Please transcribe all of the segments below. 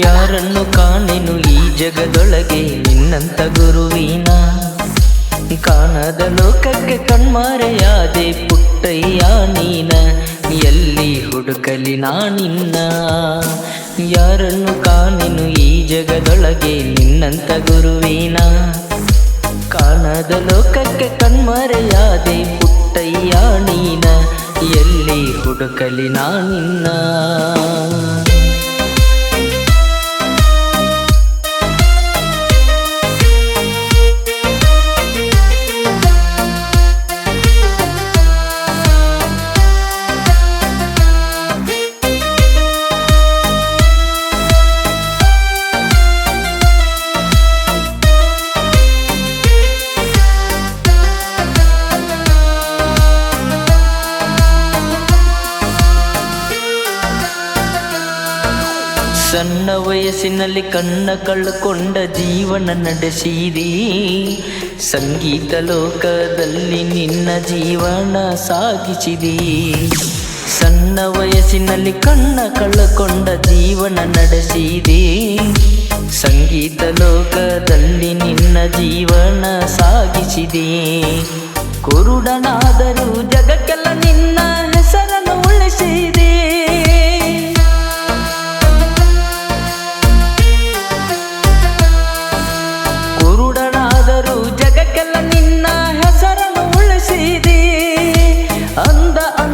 ಯಾರನ್ನು ಕಾಣೆನು ಈ ಜಗದೊಳಗೆ? ನಿನ್ನಂತ ಗುರುವಿನ. ಕಾಣದ ಲೋಕಕ್ಕೆ ಕಣ್ಮಾರೆಯಾದೆ ಪುಟ್ಟಯ್ಯ ನೀನ. ಎಲ್ಲಿ ಹುಡುಕಲಿ ನಾನಿನ್ನ ಯಾರನ್ನು ಕಾಣೆನು ಈ ಜಗದೊಳಗೆ? ನಿನ್ನಂತ ಗುರುವಿನ. ಕಾಣದ ಲೋಕಕ್ಕೆ ಕಣ್ಮರೆಯಾದೆ ಪುಟ್ಟಯ್ಯ ನೀನ ಎಲ್ಲಿ ಹುಡುಕಲಿ ನಾನಿನ್ನ ಸಣ್ಣ ವಯಸ್ಸಿನಲ್ಲಿ ಕಣ್ಣ ಕಳ್ಕೊಂಡ ಜೀವನ ನಡೆಸಿರಿ ಸಂಗೀತ ಲೋಕದಲ್ಲಿ ನಿನ್ನ ಜೀವನ ಸಾಗಿಸಿದಿ. ಸಣ್ಣ ವಯಸ್ಸಿನಲ್ಲಿ ಕಣ್ಣ ಕಳ್ಕೊಂಡ ಜೀವನ ನಡೆಸಿರಿ ಸಂಗೀತ ಲೋಕದಲ್ಲಿ ನಿನ್ನ ಜೀವನ ಸಾಗಿಸಿದೆ. ಕುರುಡನಾದರೂ ಜಗಕ್ಕೆಲ್ಲ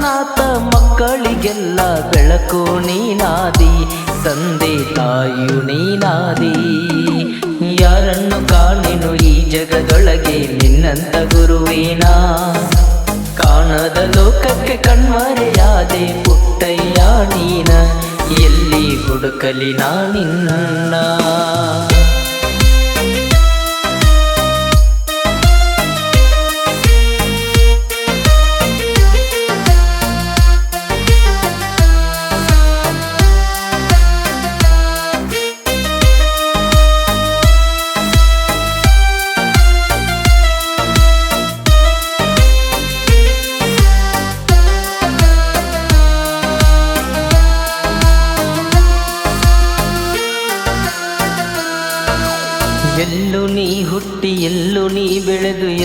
ಅನಾಥ ಮಕ್ಕಳಿಗೆಲ್ಲ ಬೆಳಕು ನೀನಾದಿ, ತಂದೆ ತಾಯಿಯು ನೀನಾದಿ. ಯಾರನ್ನು ಕಾಣೆನು ಈ ಜಗದೊಳಗೆ, ನಿನ್ನಂತ ಗುರುವಿನ? ಕಾಣದ ಲೋಕಕ್ಕೆ ಕಣ್ಮರೆಯಾದೆ, ಪುಟ್ಟಯ್ಯ ನೀನ, ಎಲ್ಲಿ ಹುಡುಕಲಿ ನಾನಿನ್ನ?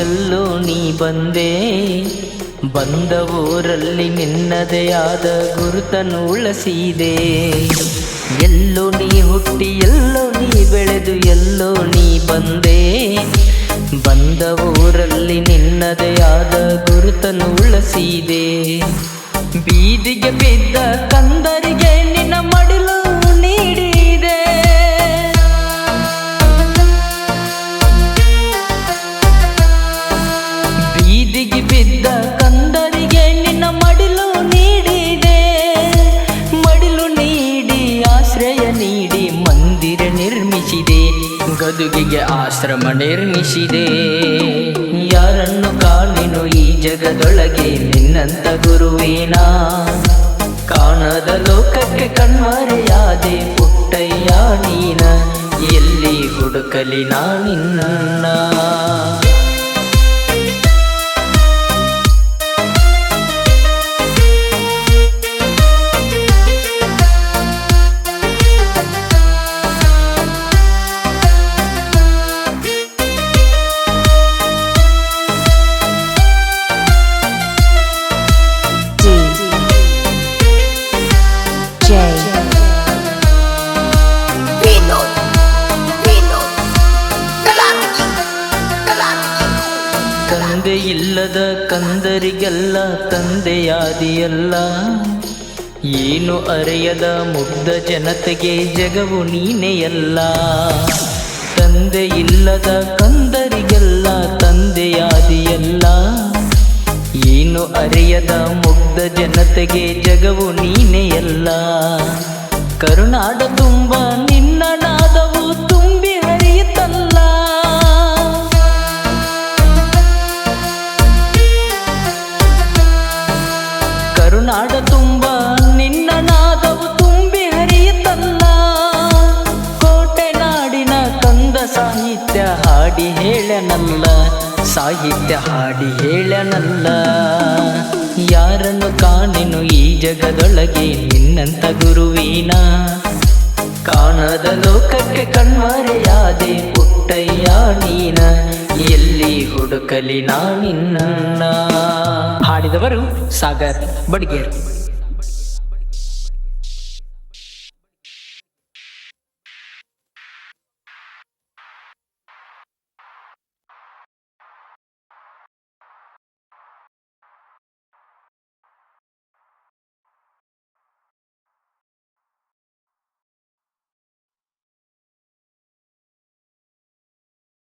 ಎಲ್ಲೋ ನೀ ಬಂದೆ? ಬಂದ ಊರಲ್ಲಿ ನಿನ್ನದೇ ಆದ ಗುರುತನ್ನು ಉಳಿಸಿದೆ. ಎಲ್ಲೋ ನೀ ಹುಟ್ಟಿ, ಎಲ್ಲೋ ನೀ ಬೆಳೆದು, ಎಲ್ಲೋ ನೀ ಬಂದೆ? ಬಂದ ಊರಲ್ಲಿ ನಿನ್ನದೇ ಆದ ಗುರುತನ್ನು ಉಳಿಸಿದೆ. ಬೀದಿಗೆ ಬಿದ್ದ ಕಂದರಿಗೆ ಗದುಗಿಗೆ ಆಶ್ರಮ ನಿರ್ಮಿಸಿದೆ. ಯಾರನ್ನು ಕಾಣೆನು ಈ ಜಗದೊಳಗೆ? ನಿನ್ನಂತ ಗುರುವಿನ ಕಾಣದ ಲೋಕಕ್ಕೆ ಕಣ್ಮರೆಯಾದೆ ಪುಟ್ಟಯ್ಯ ನೀನ. ಎಲ್ಲಿ ಹುಡುಕಲಿ ನಾನಿನ್ನ ಇಲ್ಲದ ಕಂದರಿಗೆಲ್ಲ, ತಂದೆಯಾದಿಯಲ್ಲ. ಏನು ಅರೆಯದ ಮುಗ್ಧ ಜನತೆಗೆ ಜಗವು ನೀನೆಯಲ್ಲ. ತಂದೆ ಇಲ್ಲದ ಕಂದರಿಗೆಲ್ಲ, ತಂದೆಯಾದಿಯಲ್ಲ. ಏನು ಅರೆಯದ ಮುಗ್ಧ ಜನತೆಗೆ ಜಗವು ನೀನೆಯಲ್ಲ. ಕರುನಾಡ ತುಂಬ ನಿನ್ನ ನಾದವು ತುಂಬಿ ಹರಿಯುತ್ತಲ್ಲ. ಕರುನಾಡ ತುಂಬ, ನಿನ್ನ ನಾದವು ತುಂಬಿ ಹರಿಯಿತಲ್ಲ ಕೋಟೆ ನಾಡಿನ ಕಂದ ಸಾಹಿತ್ಯ ಹಾಡಿ ಹೇಳನಲ್ಲ, ಸಾಹಿತ್ಯ ಹಾಡಿ ಹೇಳನಲ್ಲ. ಯಾರನ್ನು ಕಾಣೆನು ಈ ಜಗದೊಳಗೆ ನಿನ್ನಂತ ಗುರುವಿನ? ಕಾಣದ ಲೋಕಕ್ಕೆ ಕಣ್ಮರೆಯಾದೆ ಪುಟ್ಟಯ್ಯ ನೀನ. ಎಲ್ಲಿ ಹುಡುಕಲಿ ನಾನಿನ್ನ. ಹಾಡಿದವರು ಸಾಗರ್ ಬಡ್ಗೇರ್.